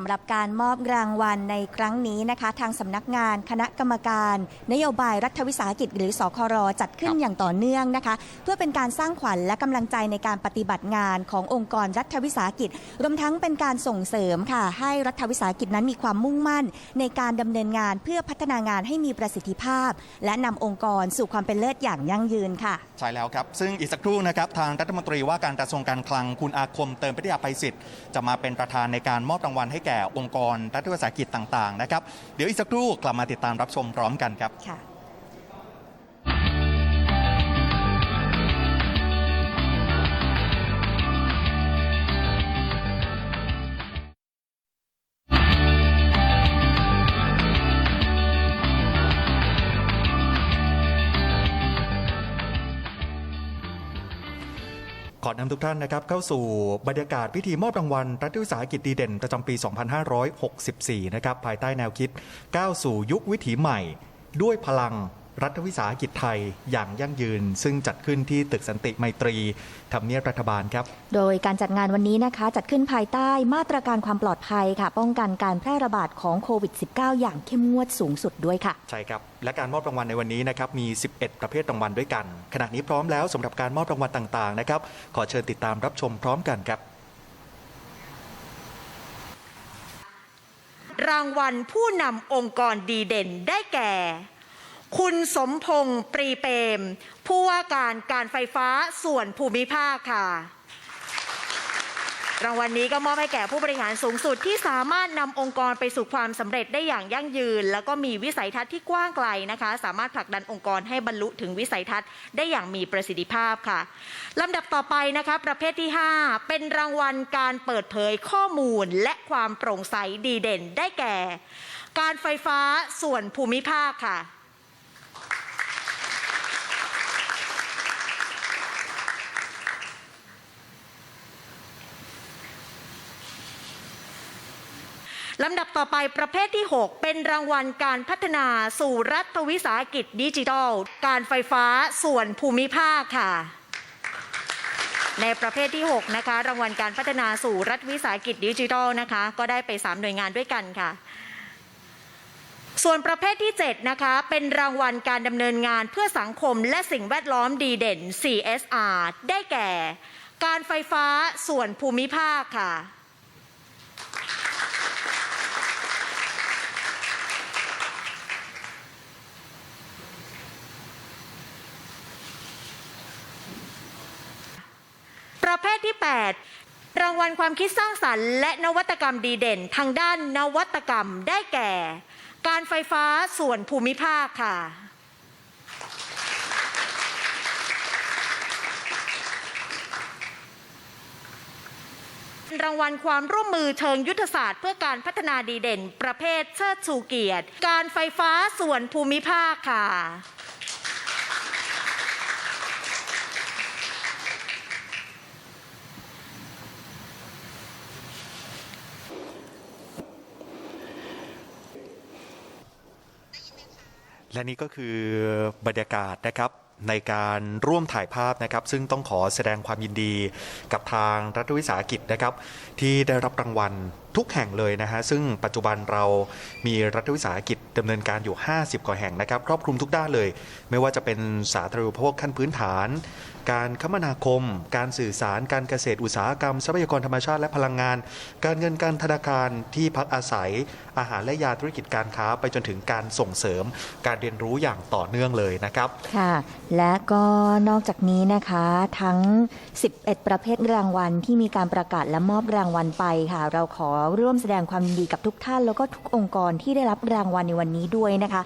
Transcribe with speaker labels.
Speaker 1: สำหรับการมอบรางวัลในครั้งนี้นะคะ ทางสำนักงานคณะกรรมการ นโยบายรัฐวิสาหกิจหรือสครจัดขึ้นอย่างต่อเนื่องนะคะ เพื่อเป็นการสร้างขวัญและกำลังใจในการปฏิบัติงานขององค์กรรัฐวิสาหกิจ รวมทั้งเป็นการส่งเสริมค่ะ ให้รัฐวิสาหกิจนั้นมีความมุ่งมั่น ในการดำเนินงานเพื่อพัฒนางานให้มีประสิทธิภาพ และนำองค์กรสู่ความเป็นเลิศอย่างยั่งยืนค่ะ
Speaker 2: ใช่แล้วครับ ซึ่งอีกสักครู่นะครับทางรัฐมนตรีว่าการกระทรวงการคลังคุณอาคมเติมพิทยาภัยศิษย์จะมาเป็นประธานในการมอบรางวัลให้แก่องค์กรรัฐวิสาหกิจต่างๆนะครับ เดี๋ยวอีกสักครู่กลับมาติดตามรับชมพร้อมกันครับ อนำทุกท่านนะครับเข้าสู่บรรยากาศพิธีมอบรางวัลรัฐวิสาหกิจดีเด่นประจำปี 2564 นะครับภายใต้แนวคิดก้าวสู่ยุควิถีใหม่ ด้วยพลัง รัฐวิสาหกิจไทยอย่างยั่งยืน ซึ่งจัดขึ้นที่ตึกสันติไมตรีทำเนียบรัฐบาลครับ
Speaker 1: โดยการจัดงานวันนี้นะคะ จัดขึ้นภายใต้มาตรการความปลอดภัยค่ะ ป้องกันการแพร่ระบาดของโควิด -19 อย่างเข้มงวดสูงสุดด้วยค่ะ
Speaker 2: ใช่ครับ และการมอบรางวัลในวันนี้นะครับมี 11 ประเภทรางวัลด้วยกัน ขณะนี้พร้อมแล้วสำหรับการมอบรางวัลต่างๆนะครับขอเชิญติดตามรับชมพร้อมกันครับ
Speaker 3: รางวัลผู้นำองค์กรดีเด่นได้แก่ คุณสมพงษ์ปรีเปม ผู้ว่าการการไฟฟ้าส่วนภูมิภาคค่ะ รางวัลนี้ก็มอบให้แก่ผู้บริหารสูงสุดที่สามารถนำองค์กรไปสู่ความสำเร็จได้อย่างยั่งยืน แล้วก็มีวิสัยทัศน์ที่กว้างไกลนะคะ สามารถผลักดันองค์กรให้บรรลุถึงวิสัยทัศน์ได้อย่างมีประสิทธิภาพค่ะลำดับต่อไปนะคะ ประเภทที่ 5 เป็นรางวัลการเปิดเผยข้อมูลและความโปร่งใสดีเด่นได้แก่ การไฟฟ้าส่วนภูมิภาคค่ะ ลำดับต่อไปประเภทที่ 6 เป็นรางวัลการพัฒนาสู่รัฐวิสาหกิจดิจิทัล การไฟฟ้าส่วนภูมิภาคค่ะ ในประเภทที่ 6 นะคะ รางวัลการพัฒนาสู่รัฐวิสาหกิจดิจิทัลนะคะ ก็ได้ไป 3 หน่วยงานด้วยกันค่ะส่วนประเภทที่ 7 นะคะ เป็นรางวัลการดำเนินงานเพื่อสังคมและสิ่งแวดล้อมดีเด่น CSR ได้แก่ การไฟฟ้าส่วนภูมิภาคค่ะ ประเภทที่ 8 รางวัลความคิดสร้างสรรค์ และนวัตกรรมดีเด่น ทางด้านนวัตกรรมได้แก่ การไฟฟ้าส่วนภูมิภาคค่ะรางวัลความร่วมมือเชิงยุทธศาสตร์ เพื่อการพัฒนาดีเด่น ประเภทเชิดชูเกียรติ การไฟฟ้าส่วนภูมิภาคค่ะ
Speaker 2: และนี่ก็คือบรรยากาศนะครับในการร่วมถ่ายภาพนะครับ ซึ่งต้องขอแสดงความยินดีกับทางรัฐวิสาหกิจนะครับ ที่ได้รับรางวัล ทุกแห่งเลยนะฮะซึ่งปัจจุบันเรามีรัฐวิสาหกิจดำเนินการอยู่ 50 กว่าแห่งนะครับ ครอบคลุมทุกด้านเลย ไม่ว่าจะเป็นสาธารณูปโภคขั้นพื้นฐาน การคมนาคม การสื่อสาร การเกษตรอุตสาหกรรม ทรัพยากรธรรมชาติและพลังงาน การเงินการธนาคารที่พักอาศัย อาหารและยาธุรกิจการค้าไปจนถึงการส่งเสริม การเรียนรู้อย่างต่อเนื่องเลยนะครับ
Speaker 1: ค่ะ และก็นอกจากนี้นะคะทั้ง 11 ประเภทรางวัลที่มีการประกาศและมอบรางวัลไปค่ะ เราขอร่วมแสดงความยินดีกับทุกท่าน แล้วก็ทุกองค์กรที่ได้รับรางวัลในวันนี้ด้วยนะคะ